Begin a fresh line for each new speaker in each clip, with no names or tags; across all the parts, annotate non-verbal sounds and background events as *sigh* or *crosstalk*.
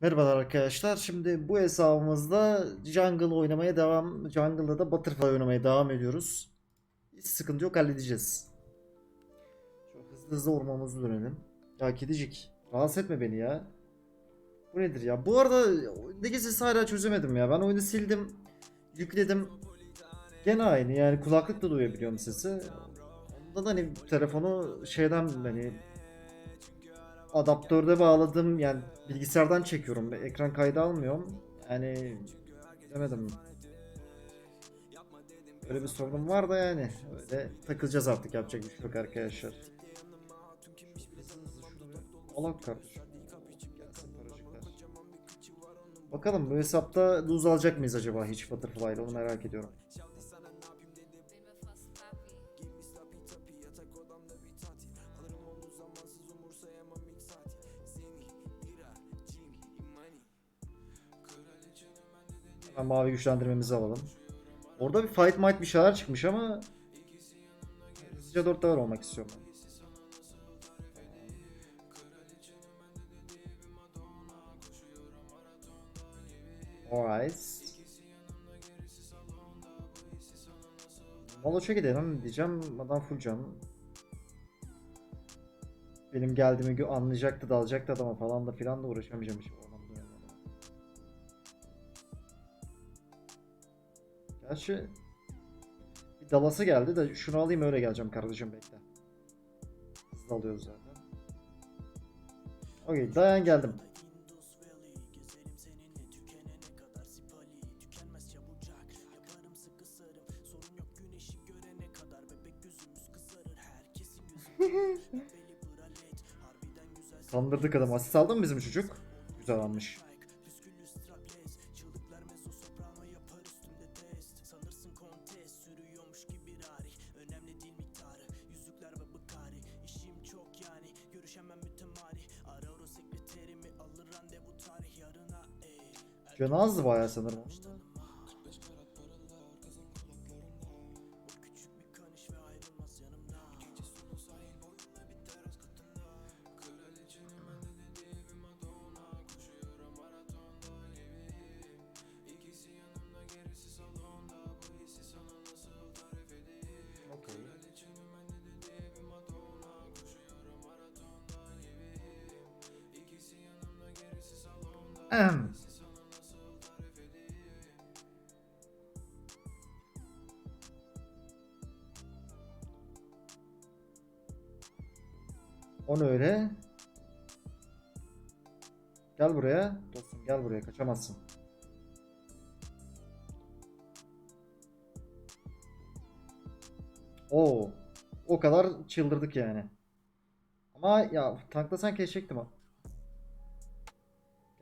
Merhabalar arkadaşlar. Şimdi bu hesabımızda Jungle oynamaya devam, Jungle'da da Butterfly oynamaya devam ediyoruz. Hiç sıkıntı yok halledeceğiz. Çok hızlı hızlı ormanımızı dönelim. Ya kedicik rahatsız etme beni ya. Bu nedir ya? Bu arada oyundaki sesi hala çözemedim ya. Ben oyunu sildim, yükledim. Gene aynı yani kulaklıkla duyabiliyorum sesi. Onda da hani telefonu şeyden hani adaptörde bağladım yani bilgisayardan çekiyorum. Ekran kaydı almıyorum. Yani demedim öyle bir sorunum var da yani. Öyle takılacağız artık. Yapacak bir şey yok arkadaşlar. Allah kardeşim. Bakalım bu hesapta luz alacak mıyız acaba hiç Butterfly ile onu merak ediyorum. Hemen mavi güçlendirmemizi alalım. Orada bir fight might bir şeyler çıkmış ama hızlıca 4 level olmak istiyorum ben. Alright. Moloç'a gidelim diyeceğim. Adam full can. Benim geldiğimi anlayacaktı, dalacaktı adama falan da filan da uğraşamayacağım hiç Gerçi bir dalası geldi de şunu alayım öyle geleceğim kardeşim bekle. Hızlı alıyoruz zaten. Okey dayan geldim. *laughs* Kandırdık adam. Asist aldı mı bizim çocuk? Güzel almış. Canı azdı bayağı sanırım. Okey. Ahem. O ne öyle? Gel buraya. Dostum gel buraya kaçamazsın. Oo. O kadar çıldırdık yani. Ama ya tanklasan kesecektim.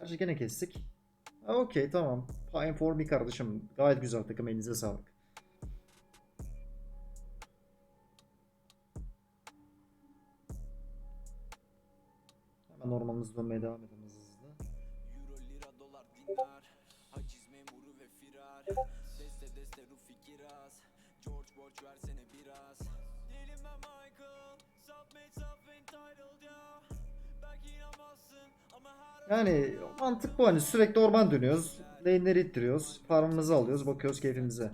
Gerçi gene kestik. Okey tamam. Fine for me kardeşim. Gayet güzel takım elinize sağlık.
Self-entitled ya Belki inanmazsın ama her
Yani mantık bu hani sürekli orman dönüyoruz. Lane'leri ittiriyoruz. Farmımızı alıyoruz. Bakıyoruz keyfimize.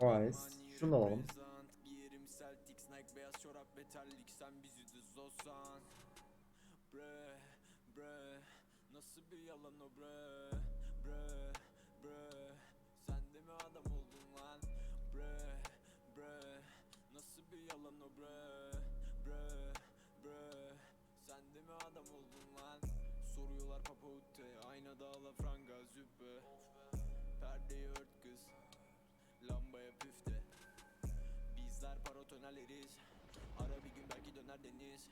Alright. Şunu alalım.
Yalan o bre Bre bre. Sen de mi adam oldun lan? Bre bre. Nasıl bir yalan o bre Bre bre. Sen de mi adam oldun lan? Soruyorlar papa utte Aynada ala franga züppe. Perdeyi ört kız Lambaya püfte. Bizler paratoneleriz Ara bir gün belki döner deniz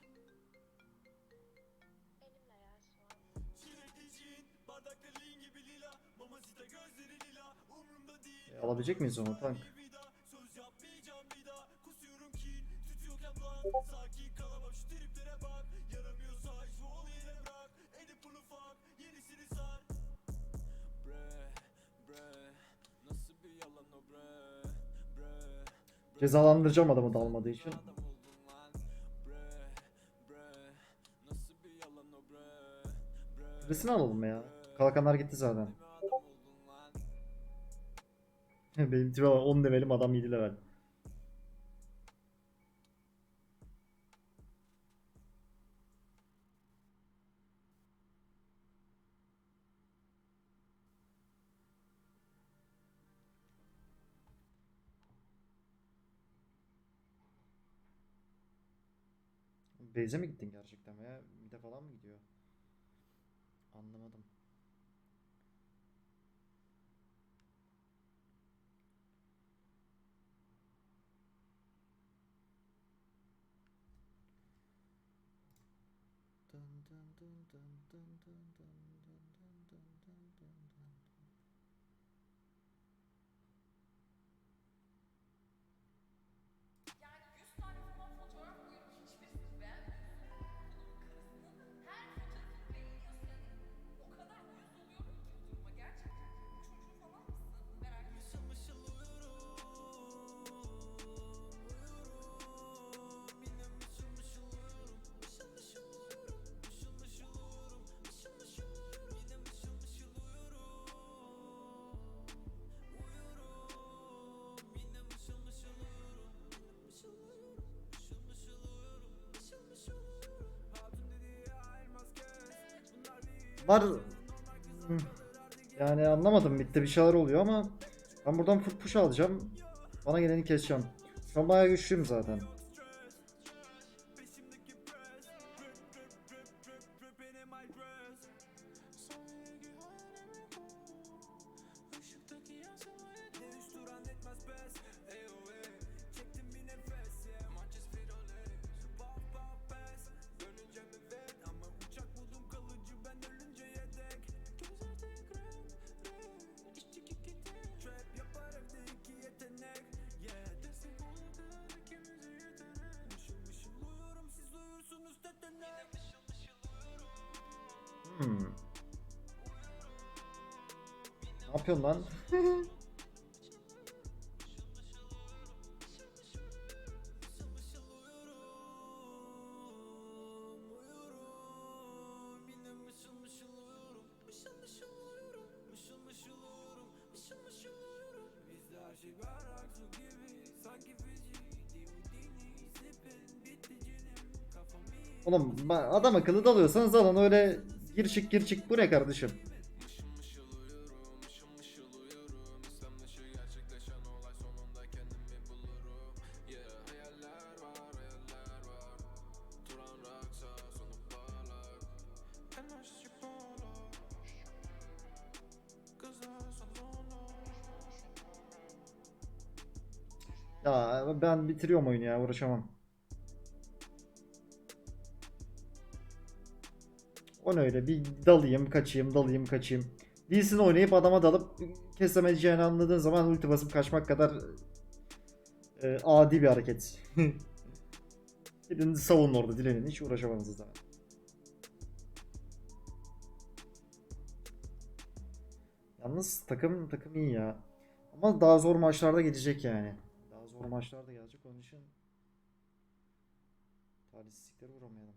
E, alabilecek miyiz onu tank? Cezalandıracağım adamı dalmadığı için. Birisini alalım ya. Kalkanlar gitti zaten. *laughs* Benim tipe bak 10 levelim adam 7 level. Beyze mi gittin gerçekten veya bir de falan mı gidiyor? Anlamadım.
噔噔噔噔噔噔噔噔噔噔噔噔。
Var yani anlamadım bitti bir şeyler oluyor ama ben buradan full push alacağım. Bana geleni keseceğim. Şu an bayağı güçlüyüm zaten. Hmm. Ne yapıyorsun lan? Oğlum adam akıllı dalıyorsanız alın öyle gir çık gir çık bu ne kardeşim? Ya ben bitiriyorum oyunu ya uğraşamam. O ne öyle bir dalayım kaçayım dalayım kaçayım. Lee'sin oynayıp adama dalıp kesemeyeceğini anladığın zaman ulti basıp kaçmak kadar e, adi bir hareket. *laughs* Gidin savunun orada dilenin hiç uğraşamanız daha. Yalnız takım takım iyi ya. Ama daha zor maçlarda gelecek yani. Daha zor maçlarda gelecek onun için talihsizliklere uğramayalım.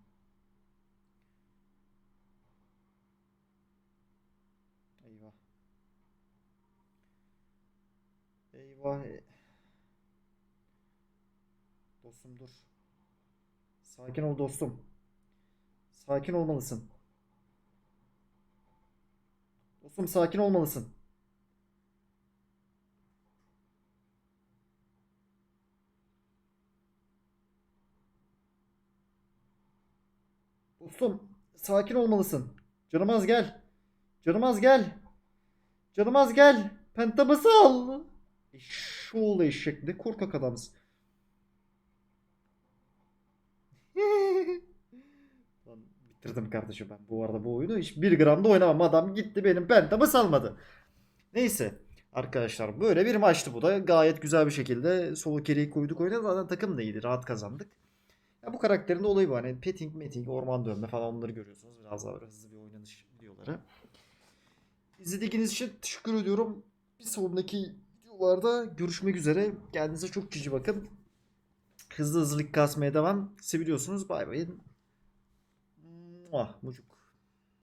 Eyvah. Eyvah. e- Dostum dur. Sakin ol dostum. Sakin olmalısın. Dostum sakin olmalısın. Dostum sakin olmalısın. Canımaz gel. Canımaz gel. Canımaz gel. Pentamızı al. Eşşoğlu eşek ne korkak adamsın. *laughs* Lan bitirdim kardeşim ben bu arada bu oyunu. Hiç bir gram da oynamam. Adam gitti benim pentamı salmadı. Neyse. Arkadaşlar böyle bir maçtı bu da. Gayet güzel bir şekilde solo carry'i koyduk oyuna. Zaten takım da iyiydi. Rahat kazandık. Ya bu karakterin de olayı bu. Hani petting, meting, orman dönme falan onları görüyorsunuz. Biraz daha böyle hızlı bir oynanış videoları. İzlediğiniz için teşekkür ediyorum. Bir sonraki videolarda görüşmek üzere. Kendinize çok cici bakın. Hızlı hızlı lig kasmaya devam. Seviyorsunuz. Bay bay. Muah, mucuk.